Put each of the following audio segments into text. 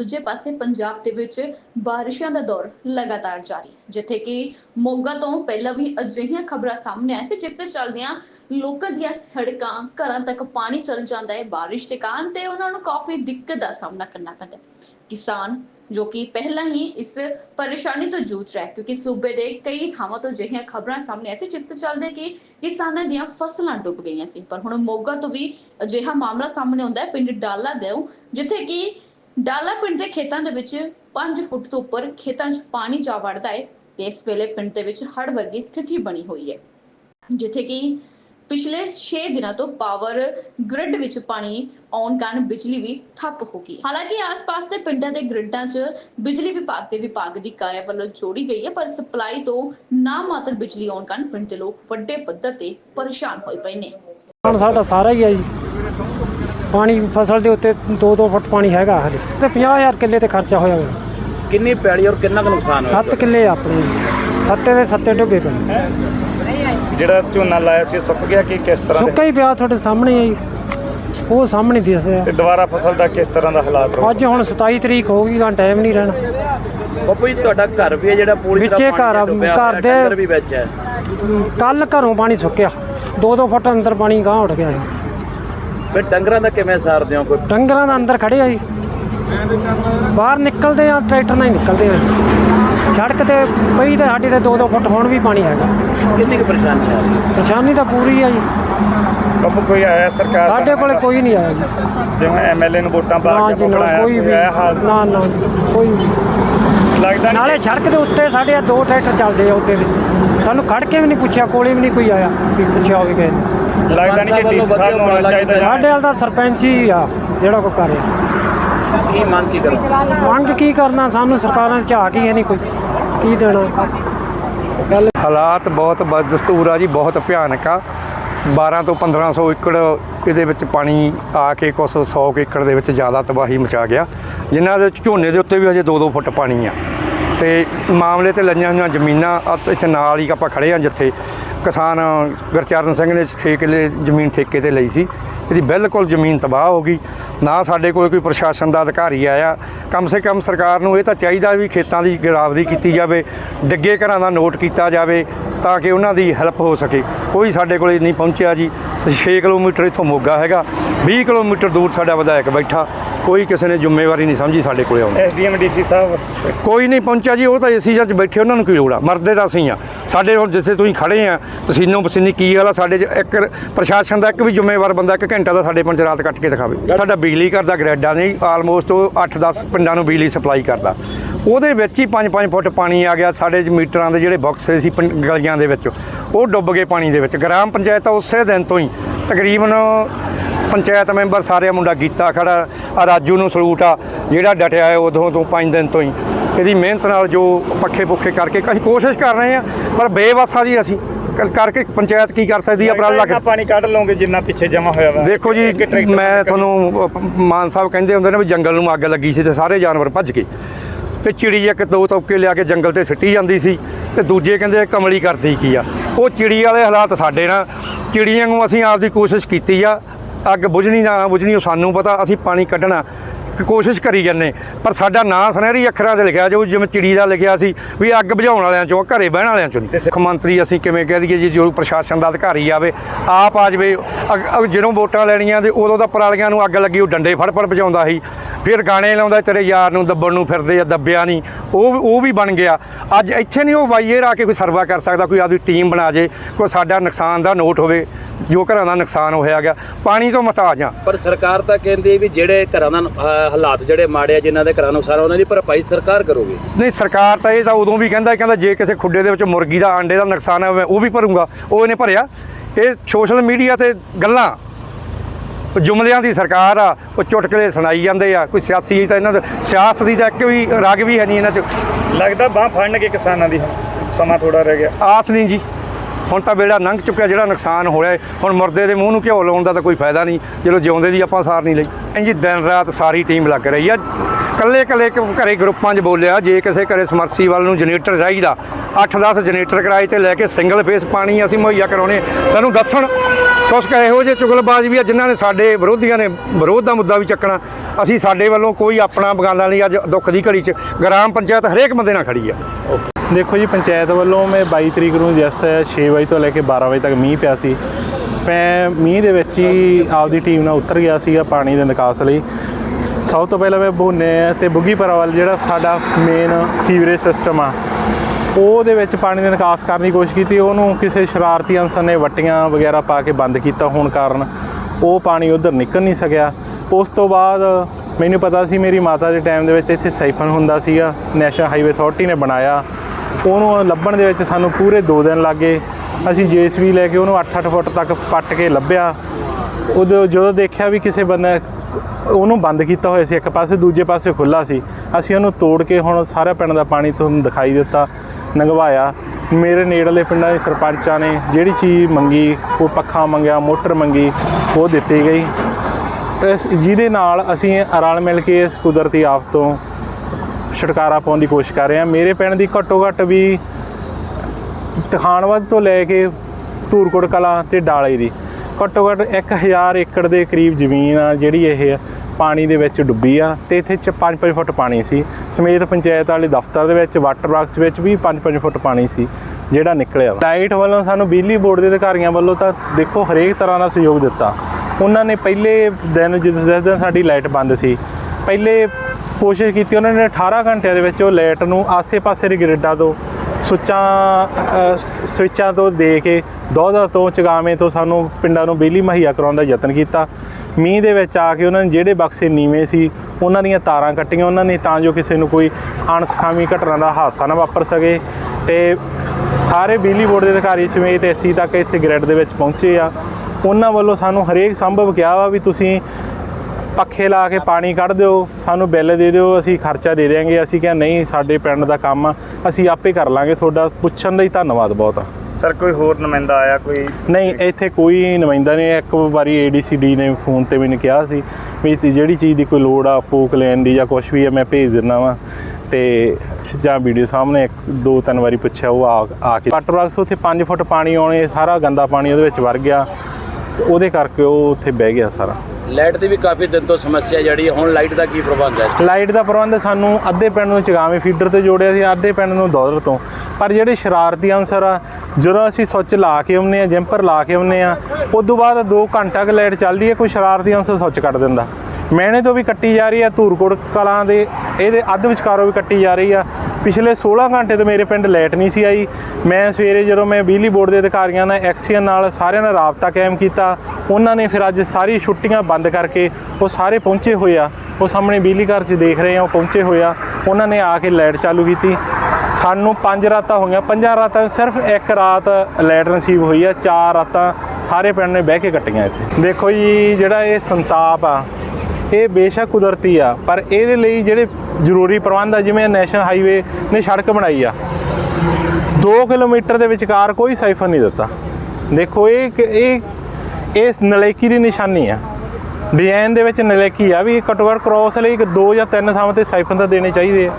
ਦੂਜੇ ਪਾਸੇ ਪੰਜਾਬ ਦੇ ਵਿੱਚ ਬਾਰਿਸ਼ਾਂ ਦਾ ਦੌਰ ਲਗਾਤਾਰ ਜਾਰੀ। ਹੈ ਜਿੱਥੇ ਕਿ ਮੋਗਾ ਤੋਂ ਪਹਿਲਾਂ ਵੀ ਅਜਿਹੀਆਂ ਖਬਰਾਂ ਸਾਹਮਣੇ ਆਈਆਂ ਸੀ, ਜਿਸ ਤੇ ਚੱਲਦਿਆਂ ਲੋਕਾਂ ਦੀਆਂ ਸੜਕਾਂ, ਘਰਾਂ ਤੱਕ ਪਾਣੀ ਚਲ ਜਾਂਦਾ ਹੈ ਬਾਰਿਸ਼ ਦੇ ਕਾਰਨ ਤੇ ਉਹਨਾਂ ਨੂੰ ਕਾਫੀ ਦਿੱਕਤ ਦਾ ਸਾਹਮਣਾ ਕਰਨਾ ਪੈਂਦਾ ਹੈ। ਕਿਸਾਨ ਜੋ ਕਿ ਪਹਿਲਾਂ ਹੀ ਇਸ ਪਰੇਸ਼ਾਨੀ ਤੋਂ ਜੂਝ ਰਿਹਾ ਹੈ, ਕਿਉਂਕਿ ਸੂਬੇ ਦੇ ਕਈ ਥਾਵਾਂ ਤੋਂ ਅਜਿਹੀਆਂ ਖਬਰਾਂ ਸਾਹਮਣੇ ਆਈ ਸੀ, ਜਿਸ ਚੱਲਦੇ ਕਿ ਕਿਸਾਨਾਂ ਦੀਆਂ ਫਸਲਾਂ ਡੁੱਬ ਗਈਆਂ ਸੀ। ਪਰ ਹੁਣ ਮੋਗਾ ਤੋਂ ਵੀ ਅਜਿਹਾ ਮਾਮਲਾ ਸਾਹਮਣੇ ਆਉਂਦਾ ਹੈ, ਪਿੰਡ ਡਾਲਾ ਦੇਉ ਜਿੱਥੇ ਕਿ ਡਾਲਾ ਪਿੰਡ ਦੇ ਖੇਤਾਂ ਦੇ ਵਿੱਚ 5 ਫੁੱਟ ਤੋਂ ਉੱਪਰ ਖੇਤਾਂ 'ਚ ਪਾਣੀ ਜਾ ਵੜਦਾ ਹੈ ਤੇ ਇਸ ਵੇਲੇ ਪਿੰਡ ਦੇ ਵਿੱਚ ਹੜ੍ਹ ਵਰਗੀ ਸਥਿਤੀ ਬਣੀ ਹੋਈ ਹੈ ਜਿੱਥੇ ਕਿ ਪਿਛਲੇ 6 ਦਿਨਾਂ ਤੋਂ ਪਾਵਰ ਗ੍ਰਿਡ ਵਿੱਚ ਪਾਣੀ ਆਉਣ ਕਾਰਨ ਬਿਜਲੀ ਵੀ ਠੱਪ ਹੋ ਗਈ ਹਾਲਾਂਕਿ ਆਸ-ਪਾਸ ਦੇ ਪਿੰਡਾਂ ਦੇ ਗ੍ਰਿਡਾਂ 'ਚ ਬਿਜਲੀ ਵਿਭਾਗ ਦੇ ਵਿਭਾਗ ਦੀ ਕਾਰਿਆ ਵੱਲੋਂ ਜੋੜੀ ਗਈ ਹੈ ਪਰ ਸਪਲਾਈ ਤੋਂ ਨਾ ਮਾਤਰ ਬਿਜਲੀ ਆਉਣ ਕਾਰਨ ਪਿੰਡ ਦੇ ਲੋਕ ਵੱਡੇ ਪੱਧਰ ਤੇ ਪਰੇਸ਼ਾਨ ਹੋਏ ਪਏ ਨੇ। ਸਾਡਾ ਸਾਰਾ ਹੀ ਹੈ ਜੀ। ਪਾਣੀ ਫਸਲ ਦੇ ਉੱਤੇ 2-2 ਫੁੱਟ ਪਾਣੀ ਹੈਗਾ ਹਲੇ। ਤੇ 50000 ਕਿੱਲੇ ਤੇ ਖਰਚਾ ਹੋਇਆ ਹੋਇਆ। ਕਿੰਨੀ ਪੈੜੀ ਔਰ ਕਿੰਨਾ ਕੁ ਨੁਕਸਾਨ ਹੋਇਆ? 7 ਕਿੱਲੇ ਆਪਣੇ। ਸੱਤੇ ਦੇ ਸੱਤੇ ਡੁੱਬੇ ਪਏ। ਜਿਹੜਾ ਝੋਨਾ ਲਾਇਆ ਸੀ ਸੁੱਕ ਗਿਆ ਕਿ ਕਿਸ ਤਰ੍ਹਾਂ ਸੁੱਕਾ ਹੀ ਪਿਆ ਤੁਹਾਡੇ ਸਾਹਮਣੇ ਹੈ ਜੀ। ਉਹ ਸਾਹਮਣੇ ਦਿਸ ਰਿਹਾ। ਤੇ ਦੁਬਾਰਾ ਫਸਲ ਦਾ ਕਿਸ ਤਰ੍ਹਾਂ ਦਾ ਹਾਲਾਤ ਰਹੋ? ਅੱਜ ਹੁਣ 27 ਤਰੀਕ ਹੋ ਗਈ ਤਾਂ ਟਾਈਮ ਨਹੀਂ ਰਹਿਣਾ। ਬਾਪੂ ਜੀ ਤੁਹਾਡਾ ਘਰ ਵੀ ਹੈ ਜਿਹੜਾ ਪੂਰੀ ਵਿੱਚੇ ਘਰ ਆ, ਡੁੱਬਿਆ ਘਰ ਹੋਇਆ, ਦੇ- ਡੰਗਰ ਵੀ ਵਿੱਚ ਹੈ। ਕੱਲ ਘਰੋਂ ਪਾਣੀ ਸੁੱਕਿਆ। 2-2 ਫੁੱਟ ਅੰਦਰ ਪਾਣੀ ਗਾਂ ਉੱਡ ਗਿਆ ਸੀ। ਫਿਰ ਡੰਗਰਾਂ ਦਾ ਕਿਵੇਂ ਸਾਰਦੇ ਹੋ ਕੋਈ? ਡੰਗਰਾਂ ਦਾ ਅੰਦਰ ਖੜੇ ਆ ਜੀ। ਬਾਹਰ ਨਿਕਲਦੇ ਆ ਟਰੈਕਟਰ ਨਾਲ ਹੀ ਨਿਕਲਦੇ ਆ। ਸੜਕ ਤੇ ਪਈ ਤੇ ਸਾਡੀ ਤੇ 2-2 ਫੁੱਟ ਹੁਣ ਵੀ ਪਾਣੀ ਹੈਗਾ। ਕਿੰਨੀ ਕੁ ਪਰੇਸ਼ਾਨੀ ਆ ਰਹੀ? ਹੈ ਪਰੇਸ਼ਾਨੀ ਤਾਂ ਪੂਰੀ ਆ ਜੀ। ਬਾਪੂ ਕੋਈ ਆਇਆ ਸਰਕਾਰ ਦਾ? ਸਾਡੇ ਕੋਲੇ ਕੋਈ ਨਹੀਂ ਆਇਆ ਜੀ। ਜਿਵੇਂ ਐਮਐਲਏ ਨੂੰ ਵੋਟਾਂ ਪਾ ਨਾ ਕੇ ਜੀ ਨਾ ਬਣਾਇਆ ਕੋਈ ਵੀ। ਹਾਲ? ਨਾ ਨਾ ਕੋਈ ਲੱਗਦਾ ਨਾਲੇ ਨਹੀਂ ਸੜਕ ਦੇ ਉੱਤੇ ਸਾਡੇ ਆ ਦੋ ਟਰੈਕਟਰ ਚੱਲਦੇ ਆ ਉੱਤੇ ਦੇ ਸਾਨੂੰ ਖੜ ਕੇ ਵੀ ਨਹੀਂ ਪੁੱਛਿਆ ਕੋਲੇ ਵੀ ਨਹੀਂ ਕੋਈ ਆਇਆ ਵੀ ਪੁੱਛਿਆ ਹੋਵੇ ਕਿਸੇ ਨੇ। ਲੱਗਦਾ ਨਹੀਂ ਕਿ ਡੀਸੀ ਸਾਹਿਬ ਨੂੰ ਆਉਣਾ ਵਧੀਆ ਚਾਹੀਦਾ ਸਾਡੇ ਵਾਲ ਦਾ ਸਰਪੰਚ ਹੀ ਆ ਜਿਹੜਾ ਕੋ ਕਰੇ ਕੀ ਮੰਗ ਕੀ ਕਰੋ? ਮੰਗ ਕੀ ਕਰਨਾ? ਸਾਨੂੰ ਸਰਕਾਰਾਂ ਝਾਕ ਹੀ ਹੈ ਨਹੀਂ ਕੋਈ। ਕੀ ਦੇਣਾ? ਗੱਲ ਹਾਲਾਤ ਬਹੁਤ ਬਦਸਤੂਰ ਆ ਜੀ ਬਹੁਤ ਭਿਆਨਕ ਆ। 12 ਤੋਂ 1500 ਏਕੜ ਇਹਦੇ ਵਿੱਚ ਪਾਣੀ ਆ ਕੇ ਕੁਛ 100 ਕੁ ਏਕੜ ਦੇ ਵਿੱਚ ਜ਼ਿਆਦਾ ਤਬਾਹੀ ਮਚਾ ਗਿਆ। ਜਿਨ੍ਹਾਂ ਦੇ ਵਿੱਚ ਝੋਨੇ ਦੇ ਉੱਤੇ ਵੀ ਹਜੇ 2-2 ਫੁੱਟ ਪਾਣੀ ਆ। ਤੇ ਮਾਮਲੇ ਤੇ ਲਈਆਂ ਹੋਈਆਂ ਜ਼ਮੀਨਾਂ ਅਸ ਇੱਥੇ ਨਾਲ ਹੀ ਆਪਾਂ ਖੜੇ ਆ ਜਿੱਥੇ। ਕਿਸਾਨ ਗੁਰਚਰਨ ਸਿੰਘ ਨੇ 6 ਕਿੱਲੇ ਜ਼ਮੀਨ ਠੇਕੇ ਤੇ ਲਈ ਸੀ। ਇਹਦੀ ਬਿਲਕੁਲ ਜ਼ਮੀਨ ਤਬਾਹ ਹੋ ਗਈ। ਨਾ ਸਾਡੇ ਕੋਲ ਕੋਈ ਪ੍ਰਸ਼ਾਸਨ ਦਾ ਅਧਿਕਾਰੀ ਆਇਆ। ਕਮ ਸੇ ਕਮ ਸਰਕਾਰ ਨੂੰ ਇਹ ਤਾਂ ਚਾਹੀਦਾ ਵੀ ਖੇਤਾਂ ਦੀ ਗਿਰਾਵਰੀ ਕੀਤੀ ਜਾਵੇ, ਡਿੱਗੇ ਘਰਾਂ ਦਾ ਨੋਟ ਕੀਤਾ ਜਾਵੇ ਤਾਂ ਕਿ ਉਹਨਾਂ ਦੀ ਹੈਲਪ ਹੋ ਸਕੇ। ਕੋਈ ਸਾਡੇ ਕੋਲੇ ਨਹੀਂ ਪਹੁੰਚਿਆ ਜੀ। 6 ਕਿਲੋਮੀਟਰ ਇੱਥੋਂ ਮੋਗਾ ਹੈਗਾ। 20 ਕਿਲੋਮੀਟਰ ਦੂਰ ਸਾਡਾ ਵਿਧਾਇਕ ਬੈਠਾ। ਕੋਈ ਕਿਸੇ ਨੇ ਜ਼ਿੰਮੇਵਾਰੀ ਨਹੀਂ ਸਮਝੀ ਸਾਡੇ ਕੋਲੇ ਆਉਣ। ਐਸਡੀਐਮ ਡੀਸੀ ਸਾਹਿਬ। ਕੋਈ ਨਹੀਂ ਪਹੁੰਚਿਆ ਜੀ ਉਹ ਤਾਂ ਏਸੀ ਚ ਬੈਠੇ ਉਹਨਾਂ ਨੂੰ ਕੀ ਲੋੜ ਆ? ਮਰਦੇ ਤਾਂ ਅਸੀਂ ਆ। ਸਾਡੇ ਹੁਣ ਜਿੱਥੇ ਤੁਸੀਂ ਖੜੇ ਆ ਪਸੀਨੋ ਪਸੀਨੀ ਕੀ ਵਾਲਾ ਸਾਡੇ ਚ ਇੱਕ ਪ੍ਰਸ਼ਾਸਨ ਦਾ ਇੱਕ ਵੀ ਜ਼ਿੰਮੇਵਾਰ ਬੰਦਾ ਇੱਕ ਘੰਟਾ ਦਾ ਸਾਡੇ ਪੰਜ ਰਾਤ ਕੱਟ ਕੇ ਦਿਖਾਵੇ। ਸਾਡਾ ਬਿਜਲੀ ਘਰ ਦਾ ਗ੍ਰਿਡ ਆ ਨਹੀਂ ਆਲਮੋਸਟ ਉਹ 8-10 ਪਿੰਡਾਂ ਨੂੰ ਬਿਜਲੀ ਸਪਲਾਈ ਕਰਦਾ। ਉਹਦੇ ਵਿੱਚ ਹੀ 5-5 ਫੁੱਟ ਪਾਣੀ ਆ ਗਿਆ ਸਾਡੇ ਚ ਮੀਟਰਾਂ ਦੇ ਜਿਹੜੇ ਬਾਕਸ ਸੀ ਗਲੀਆਂ ਦੇ ਵਿੱਚ ਉਹ ਡੁੱਬ ਗਏ ਪਾਣੀ ਦੇ ਵਿੱਚ। ਗ੍ਰਾਮ ਪੰਚਾਇਤ ਉਸੇ ਦਿਨ ਤੋਂ ਹੀ ਤਕਰੀਬਨ ਪੰਚਾਇਤ ਮੈਂਬਰ ਸਾਰੇ ਮੁੰਡਾ ਕੀਤਾ ਖੜਾ ਆ ਰਾਜੂ ਨੂੰ ਸਲੂਟ ਆ ਜਿਹੜਾ ਡਟਿਆ ਹੈ ਉਦੋਂ ਤੋਂ 5 ਦਿਨ ਤੋਂ ਹੀ। ਇਹਦੀ ਮਿਹਨਤ ਨਾਲ ਜੋ ਪੱਖੇ ਪੁੱਖੇ ਕਰਕੇ ਅਸੀਂ ਕੋਸ਼ਿਸ਼ ਕਰ ਰਹੇ ਆ ਪਰ ਬੇਵਸਾ ਜੀ ਅਸੀਂ ਕਰ- ਕਰਕੇ ਪੰਚਾਇਤ ਕੀ ਕਰ ਸਕਦੀ ਆ ਉਪਰਾਲਾ ਇੰਨਾ ਪਾਣੀ ਕੱਢ ਲਓਗੇ ਜਿੰਨਾ ਪਿੱਛੇ ਜਮਾ ਹੋਇਆ ਵਾ। ਦੇਖੋ ਜੀ ਮੈਂ ਤੁਹਾਨੂੰ ਮਾਨ ਸਾਹਿਬ ਕਹਿੰਦੇ ਹੁੰਦੇ ਨੇ ਵੀ ਜੰਗਲ ਨੂੰ ਅੱਗ ਲੱਗੀ ਸੀ ਤੇ ਸਾਰੇ ਜਾਨਵਰ ਭੱਜ ਗਏ। ਤੇ ਚਿੜੀ ਇੱਕ ਦੋ ਤੌਕੇ ਲਿਆ ਕੇ ਜੰਗਲ ਤੇ ਸਿੱਟੀ ਜਾਂਦੀ ਸੀ ਤੇ ਦੂਜੇ ਕਹਿੰਦੇ ਕਮਲੀ ਕਰਦੀ ਕੀ ਆ। ਉਹ ਚਿੜੀ ਵਾਲੇ ਹਾਲਾਤ ਸਾਡੇ ਨਾਲ ਚਿੜੀਆਂ ਨੂੰ ਅਸੀਂ ਆਪਦੀ ਕੋਸ਼ਿਸ਼ ਕੀਤੀ ਆ ਅੱਗ ਬੁਝਣੀ ਨਾ ਬੁਝਣੀ, ਉਹ ਸਾਨੂੰ ਪਤਾ, ਅਸੀਂ ਪਾਣੀ ਕੱਢਣਾ, ਕੋਸ਼ਿਸ਼ ਕਰੀ ਜੰਨੇ ਪਰ ਸਾਡਾ ਨਾਂ ਸੁਨਹਿਰੀ ਅੱਖਰਾਂ 'ਤੇ ਲਿਖਿਆ, ਜੋ ਜਿਵੇਂ ਚਿੜੀ ਦਾ ਲਿਖਿਆ ਸੀ, ਵੀ ਅੱਗ ਬੁਝਾਉਣ ਵਾਲਿਆਂ ਚੋਂ, ਘਰੇ ਬਹਿਣ ਵਾਲਿਆਂ ਚੋਂ ਨਹੀਂ। ਮੁੱਖ ਮੰਤਰੀ ਅਸੀਂ ਕਿਵੇਂ ਕਹਿ ਦਈਏ ਜੀ, ਜੋ ਪ੍ਰਸ਼ਾਸਨ ਦਾ ਅਧਿਕਾਰੀ ਆਵੇ, ਆਪ ਆ ਜਾਵੇ, ਅਗ- ਜਦੋਂ ਵੋਟਾਂ ਲੈਣੀਆਂ ਤੇ ਉਦੋਂ ਤਾਂ ਪਰਾਲੀਆਂ ਨੂੰ ਅੱਗ ਲੱਗੀ, ਉਹ ਡੰਡੇ ਫੜ ਫੜ ਵਜਾਉਂਦਾ ਸੀ। ਫਿਰ ਗਾਣੇ ਲਾਉਂਦਾ ਤੇਰੇ ਯਾਰ ਨੂੰ ਦੱਬਣ ਨੂੰ ਫਿਰਦੇ ਆ ਦੱਬਿਆ ਨਹੀਂ। ਉਹ ਉਹ ਵੀ ਬਣ ਗਿਆ। ਅੱਜ ਇੱਥੇ ਨਹੀਂ ਉਹ ਵਾਈਏ ਆ ਕੇ ਕੋਈ ਸਰਵਾ ਕਰ ਸਕਦਾ ਕੋਈ ਆਪਦੀ ਟੀਮ ਬਣਾ ਜੇ ਕੋਈ ਸਾਡਾ ਨੁਕਸਾਨ ਦਾ ਨੋਟ ਹੋਵੇ ਜੋ ਘਰਾਂ ਦਾ ਨੁਕਸਾਨ ਹੋਇਆ ਗਿਆ। ਪਾਣੀ ਤੋਂ ਮਤਾਜ ਆ ਪਰ ਸਰਕਾਰ ਤਾਂ ਕਹਿੰਦੀ ਵੀ ਜਿਹੜੇ ਘਰਾਂ ਦਾ ਹਾਲਾਤ ਜਿਹੜੇ ਮਾੜੇ ਆ ਜਿਨ੍ਹਾਂ ਦੇ ਘਰਾਂ ਨੂੰ ਸਾਰਾ ਉਹਨਾਂ ਦੀ ਭਰਪਾਈ ਸਰਕਾਰ ਕਰੂਗੀ। ਨਹੀਂ ਸਰਕਾਰ ਤਾਂ ਇਹ ਤਾਂ ਉਦੋਂ ਵੀ ਕਹਿੰਦਾ ਕਹਿੰਦਾ ਜੇ ਕਿਸੇ ਖੁੱਡੇ ਦੇ ਵਿੱਚ ਮੁਰਗੀ ਦਾ ਆਂਡੇ ਦਾ ਨੁਕਸਾਨ ਹੈ ਮੈਂ ਉਹ ਵੀ ਭਰੂੰਗਾ। ਉਹ ਇਹਨੇ ਭਰਿਆ। ਇਹ ਸੋਸ਼ਲ ਮੀਡੀਆ ਤੇ ਗੱਲਾਂ। ਜੁਮਲਿਆਂ ਦੀ ਸਰਕਾਰ ਆ ਉਹ ਚੁਟਕਲੇ ਸੁਣਾਈ ਜਾਂਦੇ ਆ ਕੋਈ ਸਿਆਸੀ ਤਾਂ ਇਹਨਾਂ ਦਾ ਸਿਆਸਤ ਦੀ ਤਾਂ ਇੱਕ ਵੀ ਰਗ ਵੀ ਹੈ ਨਹੀਂ ਇਹਨਾਂ 'ਚ। ਲੱਗਦਾ ਬਾਹ ਫੜਨਗੇ ਕਿਸਾਨਾਂ ਦੀ ਸਮਾਂ ਥੋੜਾ ਰਹਿ ਗਿਆ। ਆਸ ਨਹੀਂ ਜੀ। ਹੁਣ ਤਾਂ ਵੇੜਾ ਲੰਘ ਚੁੱਕਿਆ, ਜਿਹੜਾ ਨੁਕਸਾਨ ਹੋਇਆ ਹੈ। ਹੁਣ ਮੁਰਦੇ ਦੇ ਮੂੰਹ ਨੂੰ ਘਿਓ ਲਾਉਣ ਦਾ ਤਾਂ ਕੋਈ ਫਾਇਦਾ ਨਹੀਂ। ਜਦੋਂ ਜਿਉਂਦੇ ਦੀ ਆਪਾਂ ਸਾਰ ਨਹੀਂ ਲਈ। ਐਂ ਜੀ ਦਿਨ ਰਾਤ ਸਾਰੀ ਟੀਮ ਲੱਗ ਰਹੀ ਆ। ਕੱਲੇ ਕੱਲੇ ਘਰੇ ਗਰੁੱਪਾਂ 'ਚ ਬੋਲਿਆ, ਜੇ ਕਿਸੇ ਘਰੇ ਸਮਰਸੀਬਲ ਨੂੰ ਜਨਰੇਟਰ ਚਾਹੀਦਾ 8-10 ਜਨਰੇਟਰ ਕਿਰਾਏ ਤੇ ਲੈ ਕੇ ਸਿੰਗਲ ਫੇਸ ਪਾਣੀ ਅਸੀਂ ਮੁਹੱਈਆ ਕਰਾਉਣੇ ਸਾਨੂੰ ਦੱਸਣ, ਕੁਛ ਕੁ ਇਹੋ ਜਿਹੇ ਚੁਗਲਬਾਜ਼ ਵੀ ਆ, ਜਿਨ੍ਹਾਂ ਨੇ ਸਾਡੇ ਵਿਰੋਧੀਆਂ ਨੇ ਵਿਰੋਧ ਦਾ ਮੁੱਦਾ ਵੀ ਚੱਕਣਾ। ਅਸੀਂ ਸਾਡੇ ਵੱਲੋਂ ਕੋਈ ਆਪਣਾ ਬਗਾਨਾ ਨਹੀਂ, ਅੱਜ ਦੁੱਖ ਦੀ ਘੜੀ 'ਚ ਗ੍ਰਾਮ ਪੰਚਾਇਤ ਹਰੇਕ ਬੰਦੇ ਨਾਲ ਖੜੀ ਆ। ਦੇਖੋ ਜੀ, ਪੰਚਾਇਤ ਵੱਲੋਂ ਮੈਂ 22 ਤਰੀਕ ਨੂੰ ਜਿਸ 6 ਵਜੇ ਤੋਂ ਲੈ ਕੇ 12 ਵਜੇ ਤੱਕ ਮੀਂਹ ਪਿਆ ਸੀ। ਮੈਂ ਮੀਂਹ ਦੇ ਵਿੱਚ ਹੀ ਆਪਦੀ ਟੀਮ ਨਾਲ ਉਤਰ ਗਿਆ ਸੀਗਾ ਪਾਣੀ ਦੇ ਨਿਕਾਸ ਲਈ। ਸਭ ਤੋਂ ਪਹਿਲਾਂ ਮੈਂ ਬੋਨੇ ਤੇ ਬੁੱਗੀਪੁਰਾ ਵੱਲ ਜਿਹੜਾ ਸਾਡਾ ਮੇਨ ਸੀਵਰੇਜ ਸਿਸਟਮ ਆ, ਉਹਦੇ ਵਿੱਚ ਪਾਣੀ ਦੇ ਨਿਕਾਸ ਕਰਨ ਦੀ ਕੋਸ਼ਿਸ਼ ਕੀਤੀ। ਉਹਨੂੰ ਕਿਸੇ ਸ਼ਰਾਰਤੀ ਅਨਸਰ ਨੇ ਵੱਟੀਆਂ ਵਗੈਰਾ ਪਾ ਕੇ ਬੰਦ ਕੀਤਾ ਹੋਣ ਕਾਰਨ ਉਹ ਪਾਣੀ ਉਧਰ ਨਿਕਲ ਨਹੀਂ ਸਕਿਆ। ਉਸ ਤੋਂ ਬਾਅਦ ਮੈਨੂੰ ਪਤਾ ਸੀ, ਮੇਰੀ ਮਾਤਾ ਦੇ ਟਾਈਮ ਦੇ ਵਿੱਚ ਇੱਥੇ ਸਾਈਫਨ ਹੁੰਦਾ ਸੀਗਾ ਨੈਸ਼ਨਲ ਹਾਈਵੇ ਅਥਾਰਟੀ ਨੇ ਬਣਾਇਆ। ਉਹਨੂੰ ਲੱਭਣ ਦੇ ਵਿੱਚ ਸਾਨੂੰ ਪੂਰੇ 2 ਦਿਨ ਲੱਗੇ ਅਸੀਂ ਜੇਸੀਬੀ ਲੈ ਕੇ ਉਹਨੂੰ 8-8 ਫੁੱਟ ਤੱਕ ਪੱਟ ਕੇ ਲੱਭਿਆ। ਉਦੋਂ ਜਦੋਂ ਦੇਖਿਆ ਵੀ ਕਿਸੇ ਬੰਦੇ ਉਹਨੂੰ ਬੰਦ ਕੀਤਾ ਹੋਇਆ ਸੀ, ਇੱਕ ਪਾਸੇ ਦੂਜੇ ਪਾਸੇ ਖੁੱਲਾ ਸੀ। ਅਸੀਂ ਉਹਨੂੰ ਤੋੜ ਕੇ ਹੁਣ ਸਾਰਾ ਪਿੰਡ ਦਾ ਪਾਣੀ ਤੁਹਾਨੂੰ ਦਿਖਾਈ ਦਿੱਤਾ ਲੰਘਵਾਇਆ ਮੇਰੇ ਨੇੜਲੇ ਪਿੰਡਾਂ ਦੇ ਸਰਪੰਚਾਂ ਨੇ ਜਿਹੜੀ ਚੀਜ਼ ਮੰਗੀ ਕੋਈ ਪੱਖਾ ਮੰਗਿਆ, ਮੋਟਰ ਮੰਗੀ, ਉਹ ਦਿੱਤੀ ਗਈ। ਇਸ ਜਿਹਦੇ ਨਾਲ ਅਸੀਂ ਰਲ ਮਿਲ ਕੇ ਇਸ ਕੁਦਰਤੀ ਆਫਤ ਤੋਂ ਛੁਟਕਾਰਾ ਪਾਉਣ ਦੀ ਕੋਸ਼ਿਸ਼ ਕਰ ਰਹੇ ਹਾਂ। ਮੇਰੇ ਪਿੰਡ ਦੀ ਘੱਟੋ ਘੱਟ ਵੀ ਤਖਾਨਵਦ ਤੋਂ ਲੈ ਕੇ ਧੂਰਕੋਟ ਕਲਾਂ ਤੇ ਡਾਲੇ ਦੀ ਘੱਟੋ ਘੱਟ 1000 ਏਕੜ ਦੇ ਕਰੀਬ ਜ਼ਮੀਨ ਆ, ਜਿਹੜੀ ਇਹ ਪਾਣੀ ਦੇ ਵਿੱਚ ਡੁੱਬੀ ਆ ਤੇ ਇੱਥੇ ਚ 5-5 ਫੁੱਟ ਪਾਣੀ ਸੀ। ਸਮੇਤ ਪੰਚਾਇਤ ਵਾਲੇ ਦਫ਼ਤਰ ਦੇ ਵਿੱਚ, ਵਾਟਰ ਬਾਕਸ ਵਿੱਚ ਵੀ 5-5 ਫੁੱਟ ਪਾਣੀ ਸੀ, ਜਿਹੜਾ ਨਿਕਲਿਆ ਵਾ। ਲਾਈਟ ਵੱਲੋਂ ਸਾਨੂੰ ਬਿਜਲੀ ਬੋਰਡ ਦੇ ਅਧਿਕਾਰੀਆਂ ਵੱਲੋਂ ਤਾਂ ਦੇਖੋ ਹਰੇਕ ਤਰ੍ਹਾਂ ਦਾ ਸਹਿਯੋਗ ਦਿੱਤਾ। ਉਹਨਾਂ ਨੇ ਪਹਿਲੇ ਦਿਨ ਜਿਸ ਜਿਸ ਦਿਨ ਸਾਡੀ ਲਾਈਟ ਬੰਦ ਸੀ, ਪਹਿਲੇ ਕੋਸ਼ਿਸ਼ ਕੀਤੀ ਉਹਨਾਂ ਨੇ 18 ਘੰਟਿਆਂ ਦੇ ਵਿੱਚ ਉਹ ਲਾਈਟ ਨੂੰ ਆਸੇ-ਪਾਸੇ ਦੇ ਗ੍ਰਿਡਾਂ ਤੋਂ ਸੁੱਚਾਂ ਅ, ਸਵਿੱਚਾਂ ਤੋਂ ਦੇ ਕੇ ਦੋਹਦਰ ਤੋਂ ਚਗਾਵੇਂ ਤੋਂ ਸਾਨੂੰ ਪਿੰਡਾਂ ਨੂੰ ਬਿਜਲੀ ਮੁਹੱਈਆ ਕਰਾਉਣ ਦਾ ਯਤਨ ਕੀਤਾ। ਮੀਂਹ ਦੇ ਵਿੱਚ ਆ ਕੇ ਉਹਨਾਂ ਨੇ ਜਿਹੜੇ ਬਕਸੇ ਨੀਵੇਂ ਸੀ ਉਹਨਾਂ ਦੀਆਂ ਤਾਰਾਂ ਕੱਟੀਆਂ। ਉਹਨਾਂ ਨੇ ਤਾਂ ਜੋ ਕਿਸੇ ਨੂੰ ਕੋਈ ਅਣਸਖਾਵੀ ਘਟਨਾ ਦਾ ਹਾਦਸਾ ਨਾ ਵਾਪਰ ਸਕੇ ਤੇ ਸਾਰੇ ਬਿਜਲੀ ਬੋਰਡ ਦੇ ਅਧਿਕਾਰੀ ਸਮੇਤ ਐਸੀ ਤੱਕ ਇੱਥੇ ਗ੍ਰਿਡ ਦੇ ਵਿੱਚ ਪਹੁੰਚੇ ਆ। ਉਹਨਾਂ ਵੱਲੋਂ ਸਾਨੂੰ ਹਰੇਕ ਸੰਭਵ ਕਿਹਾ ਵਾ ਵੀ ਤੁਸੀਂ ਪੱਖੇ ਲਾ ਕੇ ਪਾਣੀ ਕੱਢ ਦਿਓ ਸਾਨੂੰ ਬਿੱਲ ਦੇ ਦਿਓ ਅਸੀਂ ਖਰਚਾ ਦੇ ਦਿਆਂਗੇ। ਅਸੀਂ ਕਿਹਾ ਨਹੀਂ ਸਾਡੇ ਪਿੰਡ ਦਾ ਕੰਮ ਆ ਅਸੀਂ ਆਪੇ ਕਰ ਲਾਂਗੇ ਤੁਹਾਡਾ। ਪੁੱਛਣ ਲਈ ਧੰਨਵਾਦ ਬਹੁਤ ਆ। ਸਰ ਕੋਈ ਹੋਰ ਨੁਮਾਇੰਦਾ ਆਇਆ ਕੋਈ ਨਹੀਂ ਇੱਥੇ ਕੋਈ ਨੁਮਾਇੰਦਾ ਨਹੀਂ ਇੱਕ ਵਾਰੀ ਏਡੀਸੀਡੀ ਨੇ ਫੋਨ ਤੇ ਮੈਨੂੰ ਕਿਹਾ ਸੀ ਵੀ ਜਿਹੜੀ ਚੀਜ਼ ਦੀ ਕੋਈ ਲੋੜ ਆ ਪੋਕ ਲੈਣ ਦੀ ਜਾਂ ਕੁਝ ਵੀ ਆ ਮੈਂ ਭੇਜ ਦਿੰਦਾ ਵਾਂ। ਤੇ ਜਾਂ ਵੀਡੀਓ ਸਾਹਮਣੇ ਇੱਕ ਦੋ ਤਿੰਨ ਵਾਰੀ ਪੁੱਛਿਆ ਉਹ ਆ ਆ ਕੇ ਵਾਟਰ ਬਾਕਸ ਉੱਥੇ 5 ਫੁੱਟ ਪਾਣੀ ਆਉਣੇ ਸਾਰਾ ਗੰਦਾ ਪਾਣੀ ਉਹਦੇ ਵਿੱਚ ਵੜ ਗਿਆ। ਤੇ ਉਹਦੇ ਕਰਕੇ ਉਹ ਉੱਥੇ ਬਹਿ ਗਿਆ ਸਾਰਾ। ਲਾਈਟ ਦੀ ਵੀ ਕਾਫੀ ਦਿਨ ਤੋਂ ਸਮੱਸਿਆ ਜਿਹੜੀ ਹੈ, ਹੁਣ ਲਾਈਟ ਦਾ ਕੀ ਪ੍ਰਬੰਧ ਹੈ? ਲਾਈਟ ਦਾ ਪ੍ਰਬੰਧ ਸਾਨੂੰ ਅੱਧੇ ਪਿੰਡ ਨੂੰ ਚਗਾਵੇਂ ਫੀਡਰ ਤੇ ਜੋੜਿਆ ਸੀ, ਅੱਧੇ ਪਿੰਡ ਨੂੰ ਦੌਦਰ ਤੋਂ। ਪਰ ਜਿਹੜੇ ਸ਼ਰਾਰਤੀ ਅਨਸਰ ਆ, ਜਦੋਂ ਅਸੀਂ ਸੁੱਚ ਲਾ ਕੇ ਆਉਂਦੇ ਆ ਜੈਂਪਰ ਲਾ ਕੇ ਆਉਂਦੇ ਆ ਉਸ ਤੋਂ ਬਾਅਦ 2 ਘੰਟਾ ਕੁ ਲਾਈਟ ਚੱਲਦੀ ਹੈ, ਕੋਈ ਸ਼ਰਾਰਤੀ ਅਨਸਰ ਸੁੱਚ ਕੱਟ ਦਿੰਦਾ। ਮੈਨੇ ਤੋਂ ਵੀ ਕੱਟੀ ਜਾ ਰਹੀ ਆ ਧੂਰਕੋਟ ਕਲਾਂ ਦੇ, ਇਹਦੇ ਅੱਧ ਵਿਚਕਾਰੋਂ ਵੀ ਕੱਟੀ ਜਾ ਰਹੀ ਆ। ਪਿਛਲੇ 16 ਘੰਟੇ ਤੋਂ ਮੇਰੇ ਪਿੰਡ ਲਾਈਟ ਨਹੀਂ ਸੀ ਆਈ। ਮੈਂ ਸਵੇਰੇ ਜਦੋਂ ਮੈਂ ਬਿਜਲੀ ਬੋਰਡ ਦੇ ਅਧਿਕਾਰੀਆਂ ਨਾਲ ਐਕਸੀਅਨ ਨਾਲ ਸਾਰਿਆਂ ਨਾਲ ਰਾਬਤਾ ਕਾਇਮ ਕੀਤਾ, ਉਹਨਾਂ ਨੇ ਫਿਰ ਅੱਜ ਸਾਰੀ ਛੁੱਟੀਆਂ ਬੰਦ ਕਰਕੇ ਉਹ ਸਾਰੇ ਪਹੁੰਚੇ ਹੋਏ ਆ। ਉਹ ਸਾਹਮਣੇ ਬਿਜਲੀ ਘਰ 'ਚ ਦੇਖ ਰਹੇ ਆ, ਉਹ ਪਹੁੰਚੇ ਹੋਏ ਆ। ਉਹਨਾਂ ਨੇ ਆ ਕੇ ਲਾਈਟ ਚਾਲੂ ਕੀਤੀ। ਸਾਨੂੰ ਪੰਜ ਰਾਤਾਂ ਹੋਈਆਂ ਪੰਜਾਂ ਰਾਤਾਂ ਸਿਰਫ ਇੱਕ ਰਾਤ ਲਾਈਟ ਨਸੀਬ ਹੋਈ ਆ। ਚਾਰ ਰਾਤਾਂ ਸਾਰੇ ਪਿੰਡ ਨੇ ਬਹਿ ਕੇ ਕੱਟੀਆਂ ਇੱਥੇ। ਦੇਖੋ ਜੀ, ਜਿਹੜਾ ਇਹ ਸੰਤਾਪ ਆ ਇਹ ਬੇਸ਼ੱਕ ਕੁਦਰਤੀ ਆ, ਪਰ ਇਹਦੇ ਲਈ ਜਿਹੜੇ ਜ਼ਰੂਰੀ ਪ੍ਰਬੰਧ ਆ, ਜਿਵੇਂ ਨੈਸ਼ਨਲ ਹਾਈਵੇ ਨੇ ਸੜਕ ਬਣਾਈ ਆ 2 ਕਿਲੋਮੀਟਰ ਦੇ ਵਿਚਕਾਰ ਕੋਈ ਸਾਈਫਨ ਨਹੀਂ ਦਿੱਤਾ। ਦੇਖੋ, ਇਹ ਇੱਕ- ਇਹ, ਇਸ ਨਲਾਇਕੀ ਦੀ ਨਿਸ਼ਾਨੀ ਆ। ਡਿਜ਼ਾਈਨ ਦੇ ਵਿੱਚ ਨਲੇਕੀ ਆ ਵੀ ਘੱਟੋ ਘੱਟ ਕ੍ਰੋਸ ਲਈ ਇੱਕ ਦੋ ਜਾਂ ਤਿੰਨ ਥਾਵਾਂ ਤੇ ਸਾਈਫਨ ਤਾਂ ਦੇਣੇ ਚਾਹੀਦੇ ਆ।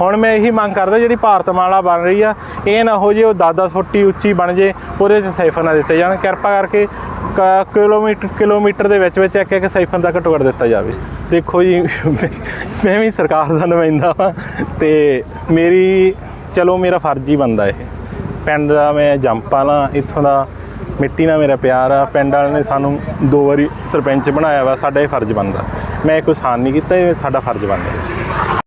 ਹੁਣ ਮੈਂ ਇਹੀ ਮੰਗ ਕਰਦਾ ਜਿਹੜੀ ਭਾਰਤ ਮਾਲਾ ਬਣ ਰਹੀ ਆ, ਇਹ ਨਾ ਹੋ ਜੇ ਉਹ 10-10 ਫੁੱਟੀ ਉੱਚੀ ਬਣ ਜੇ, ਉਹਦੇ 'ਚ ਸਾਈਫਰ ਨਾ ਦਿੱਤੇ ਜਾਣ। ਕਿਰਪਾ ਕਰਕੇ ਕ- ਕਿਲੋਮੀਟਰ ਕਿਲੋਮੀਟਰ ਦੇ ਵਿੱਚ ਵਿੱਚ ਇੱਕ ਇੱਕ ਸਾਈਫਰ ਦਾ ਘਟੋ ਘੱਟ ਦਿੱਤਾ ਜਾਵੇ। ਦੇਖੋ ਜੀ, ਮੈਂ- ਵੀ ਸਰਕਾਰ ਦਾ ਨੁਮਾਇੰਦਾ ਹਾਂ ਤੇ ਮੇਰੀ, ਚਲੋ ਮੇਰਾ ਫਰਜ਼ ਹੀ ਬਣਦਾ ਇਹ। ਪਿੰਡ ਦਾ ਮੈਂ ਜੰਪਾ ਨਾ ਇੱਥੋਂ ਦਾ ਮਿੱਟੀ ਨਾਲ ਮੇਰਾ ਪਿਆਰ ਆ। ਪਿੰਡ ਵਾਲਿਆਂ ਨੇ ਸਾਨੂੰ ਦੋ ਵਾਰੀ ਸਰਪੰਚ ਬਣਾਇਆ ਵਾ, ਸਾਡਾ ਇਹ ਫਰਜ਼ ਬਣਦਾ। ਮੈਂ ਕੋਈ ਸਾਨ ਨਹੀਂ ਕੀਤਾ, ਇਹ ਸਾਡਾ ਫਰਜ਼ ਬਣਦਾ।